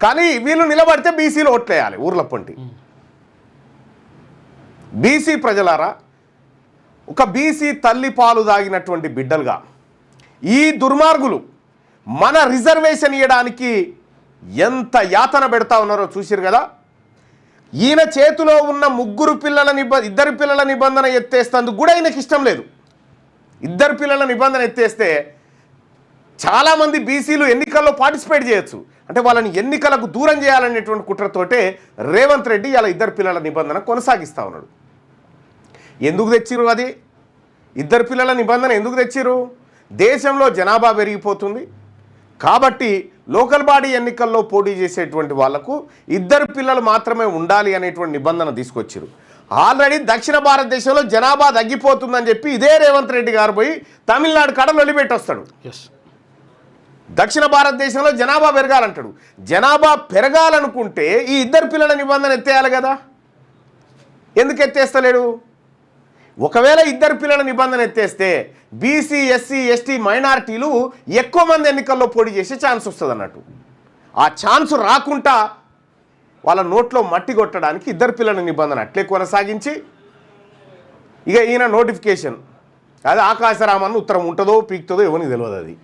కానీ వీళ్ళు నిలబడితే బీసీలు ఓట్లేయాలి ఊర్ల పొంటి. బీసీ ప్రజలారా ఒక బీసీ తల్లి పాలు దాగినటువంటి బిడ్డలుగా ఈ దుర్మార్గులు మన రిజర్వేషన్ ఇవ్వడానికి ఎంత యాతన పెడతా ఉన్నారో చూసిరు కదా? ఈయన చేతిలో ఉన్న ముగ్గురు పిల్లల నిబ ఇద్దరు పిల్లల నిబంధన ఎత్తేస్తందుకు కూడా ఆయనకి ఇష్టం లేదు. ఇద్దరు పిల్లల నిబంధన ఎత్తేస్తే చాలామంది బీసీలు ఎన్నికల్లో పార్టిసిపేట్ చేయొచ్చు. అంటే వాళ్ళని ఎన్నికలకు దూరం చేయాలనేటువంటి కుట్రతోటే రేవంత్ రెడ్డి ఇలా ఇద్దరు పిల్లల నిబంధన కొనసాగిస్తా ఉన్నాడు. ఎందుకు తెచ్చిరు అది? ఇద్దరు పిల్లల నిబంధన ఎందుకు తెచ్చిరు దేశంలో జనాభా పెరిగిపోతుంది. కాబట్టి లోకల్ బాడీ ఎన్నికల్లో పోటీ చేసేటువంటి వాళ్ళకు ఇద్దరు పిల్లలు మాత్రమే ఉండాలి అనేటువంటి నిబంధన తీసుకొచ్చారు ఆల్రెడీ దక్షిణ భారతదేశంలో జనాభా తగ్గిపోతుందని చెప్పి ఇదే రేవంత్ రెడ్డి గారు పోయి తమిళనాడు కాడ వదిలిపెట్టొస్తాడు. ఎస్ దక్షిణ భారతదేశంలో జనాభా పెరగాలంటాడు. జనాభా పెరగాలనుకుంటే ఈ ఇద్దరు పిల్లల నిబంధన ఎత్తేయాలి కదా? ఎందుకు ఎత్తేస్తలేడు? ఒకవేళ ఇద్దరు పిల్లల నిబంధన ఎత్తేస్తే బీసీ ఎస్సీ ఎస్టీ మైనారిటీలు ఎక్కువ మంది ఎన్నికల్లో పోటీ చేసే ఛాన్స్ వస్తుంది అన్నట్టు ఆ ఛాన్స్ రాకుండా వాళ్ళ నోట్లో మట్టి కొట్టడానికి ఇద్దరు పిల్లల నిబంధన అట్లే కొనసాగించి ఇక ఈయన నోటిఫికేషన్. అది ఆకాశరామన్ ఉత్తరం ఉంటుందో పీక్తుందో ఎవరికి తెలియదు అది.